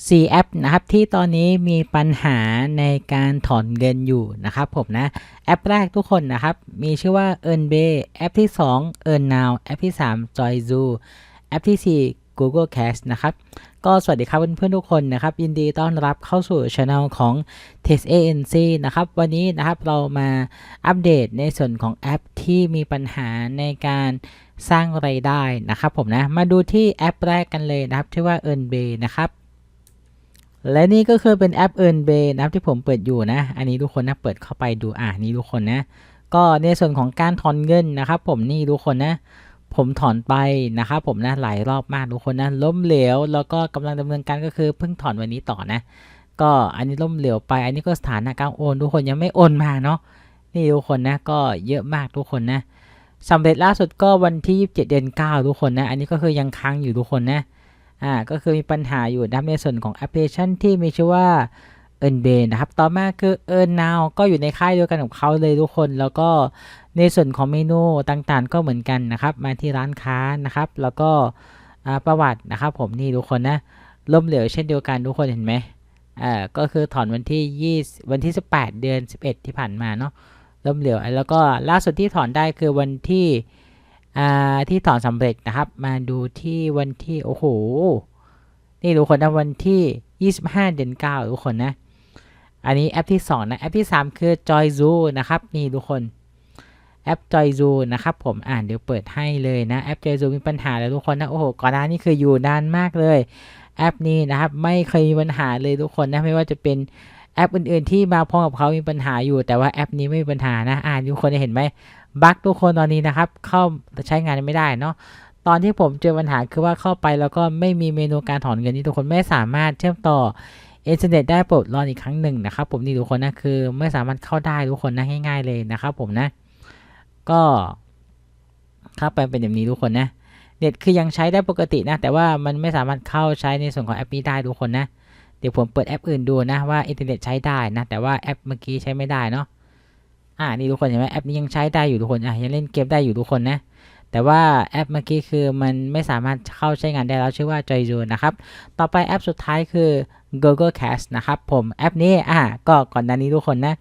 4แอปนะครับที่ตอนนี้มีปัญหาในการถอนเงินอยู่นะครับผมนะ แอปแรกทุกคนนะครับ มีชื่อว่า EarnBay แอปที่ 2 EarnNow แอปที่ 3 JoyZoo แอปที่ 4 Google Cash นะครับ ก็สวัสดีครับเพื่อนๆทุกคนนะครับ ยินดีต้อนรับเข้าสู่ช anel ของ Test ANC นะครับ วันนี้นะครับเรามาอัปเดตในส่วนของแอปที่มีปัญหาในการสร้างไรายได้นะครับผมนะ มาดูที่แอปแรกกันเลยนะครับชื่อว่า EarnBay นะครับ และนี่ก็คือเป็นแอป EarnBay นะครับที่ผมเปิดอยู่นะ อันนี้ทุกคนนะเปิดเข้าไปดูอ่านี่ทุกคนนะ ก็ในส่วนของการถอนเงินนะครับ ผมนี่ทุกคนนะ ผมถอนไปนะครับผมนะหลายรอบมากทุกคนนะล้มเหลว แล้วก็กำลังดำเนินการก็คือเพิ่งถอนวันนี้ต่อนะ ก็อันนี้ล้มเหลวไป อันนี้ก็สถานะการโอน ทุกคนยังไม่โอนมาเนาะนี่ทุกคนนะก็เยอะมากทุกคนนะสำเร็จล่าสุดก็วันที่ 27 เดือน 9 ทุกคนนะ อันนี้ก็คือยังค้างอยู่ทุกคนนะ อ่าก็คือมีปัญหาอยู่นะในส่วนของแอปพลิเคชันที่มีชื่อว่า e a r n b a y นะครับ ต่อมาคือ Earn Now ก็อยู่ในค่ายเดียวกันกับเขาเลยทุกคน แล้วก็ในส่วนของเมนูต่างๆ ก็เหมือนกันนะครับ มาที่ร้านค้านะครับ แล้วก็ประวัตินะครับผมนี่ทุกคนนะล้มเหลวเช่นเดียวกันทุกคนเห็นไหมอ่าก็คือถอนวันที่20วันที่ 18 เดือน 11 ที่ผ่านมาเนาะล้มเหลวแล้วก็ล่าสุดที่ถอนได้คือวันที่ ที่ถอนสำเร็จนะครับ มาดูที่วันที่ โอ้โห นี่ทุกคนนะวันที่ 25 เดือน9ทุกคนนะ อันนี้แอปที่ 2 นะ แอปที่ 3 คือ JoyZoo นะครับ นี่ทุกคนแอป JoyZoo นะครับผม อ่านเดี๋ยวเปิดให้เลยนะ แอป JoyZoo มีปัญหาแล้วทุกคนนะ โอ้โห ก่อนหน้านี้คืออยู่นานมากเลย แอปนี้นะครับ ไม่เคยมีปัญหาเลยทุกคนนะ ไม่ว่าจะเป็นแอปอื่น ๆ ที่มาพร้อมกับเขามีปัญหาอยู่ แต่ว่าแอปนี้ไม่มีปัญหานะ อ่านทุกคนจะเห็นไหม บั๊กทุกคนตอนนี้นะครับ เข้าใช้งานไม่ได้เนาะตอนที่ผมเจอปัญหาคือว่าเข้าไปแล้วก็ไม่มีเมนูการถอนเงินนี่ทุกคนไม่สามารถเชื่อมต่ออินเทอร์เน็ตได้โปรดรออีกครั้งหนึ่งนะครับ ผมนี่ทุกคนนะคือไม่สามารถเข้าได้ทุกคนนะง่าย ๆเลยนะครับผมนะ ก็เข้าไปเป็นแบบนี้ทุกคนนะเน็ตคือยังใช้ได้ปกตินะ แต่ว่ามันไม่สามารถเข้าใช้ในส่วนของแอปนี้ได้ทุกคนนะ เดี๋ยวผมเปิดแอปอื่นดูนะว่าอินเทอร์เน็ตใช้ได้นะ แต่ว่าแอปเมื่อกี้ใช้ไม่ได้เนาะ อ่านี่ทุกคนเห็นไหมแอปนี้ยังใช้ได้อยู่ทุกคนอะยังเล่นเกมได้อยู่ทุกคนนะแต่ว่าแอปเมื่อกี้คือมันไม่สามารถเข้าใช้งานได้แล้วชื่อว่า JoyZoo นะครับ ต่อไปแอปสุดท้ายคือ Google Cash นะครับผมแอปนี้อะก็ก่อนหน้านี้ทุกคนนะ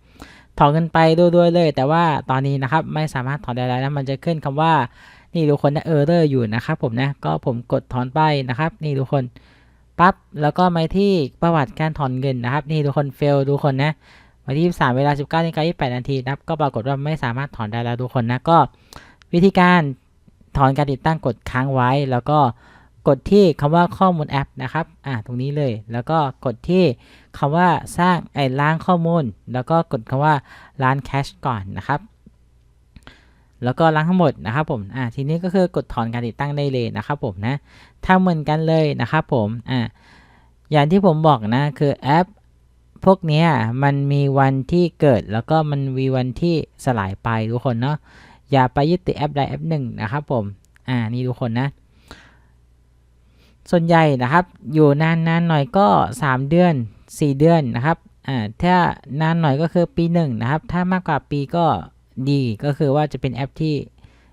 ถอนเงินไปด้วยๆเลย แต่ว่าตอนนี้นะครับไม่สามารถถอนได้แล้วนะมันจะขึ้นคำว่านี่ทุกคนนะเออร์เรอร์อยู่นะครับผมนะก็ผมกดถอนไปนะครับ นี่ทุกคนปั๊บแล้วก็มาที่ประวัติการถอนเงินนะครับ นี่ทุกคนเฟลทุกคนนะ วันที่23เวลา 19นาฬิกา28นาทีนะครับ ก็ปรากฏว่าไม่สามารถถอนได้แล้วทุกคนนะ ก็วิธีการถอนการติดตั้งกดค้างไว้ แล้วก็กดที่คำว่าข้อมูลแอปนะครับ อ่า ตรงนี้เลย แล้วก็กดที่คำว่าสร้างไอ้ล้างข้อมูล แล้วก็กดคำว่าล้างแคชก่อนนะครับ แล้วก็ล้างทั้งหมดนะครับผม อ่า ทีนี้ก็คือกดถอนการติดตั้งได้เลยนะครับผมนะทำเหมือนกันเลยนะครับผม อ่า อย่างที่ผมบอกนะคือแอป พวกเนี้ยมันมีวันที่เกิดแล้วก็มันมีวันที่สลายไปทุกคนเนาะอย่าไปยึดติดแอปใดแอปหนึ่งนะครับผมอ่านี่ทุกคนนะ ส่วนใหญ่นะครับ อยู่นานๆหน่อยก็ 3 เดือน 4 เดือนนะครับอ่าถ้านานหน่อยก็คือปีหนึ่งนะครับ ถ้ามากกว่าปีก็ดีก็คือว่าจะเป็นแอปที่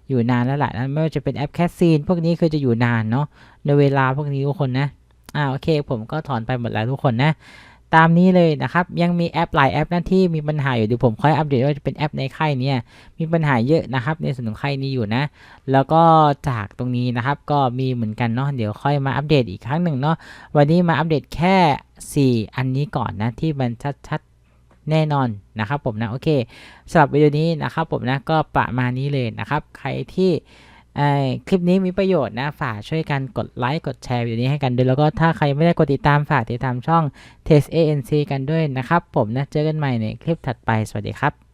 อยู่นานแล้วแหละไม่ว่าจะเป็นแอปแคสซีนพวกนี้คือจะอยู่นานเนาะในเวลาพวกนี้ทุกคนนะอ่าโอเค ผมก็ถอนไปหมดแล้วทุกคนนะ ตามนี้เลยนะครับ ยังมีแอปหลายแอปนั่นที่มีปัญหาอยู่เดี๋ยวผมค่อยอัปเดตว่าจะเป็นแอปในค่ายเนี้ยมีปัญหาเยอะนะครับ ในส่วนของค่ายนี้อยู่นะ แล้วก็จากตรงนี้นะครับก็มีเหมือนกันเนาะเดี๋ยวค่อยมาอัปเดตอีกครั้งหนึ่งเนาะวันนี้มาอัปเดตแค่ 4 อันนี้ก่อนนะที่มันชัดแน่นอนนะครับผมนะโอเคสำหรับวิดีโอนี้นะครับผมนะก็ประมาณนี้เลยนะครับ ใครที่ คลิปนี้มีประโยชน์นะ ฝากช่วยกันกดไลค์กดแชร์วิดีโอนี้ให้กันด้วย แล้วก็ถ้าใครไม่ได้กดติดตามฝากติดตามช่อง Test ANC กันด้วยนะครับ ผมนะ เจอกันใหม่ในคลิปถัดไป สวัสดีครับ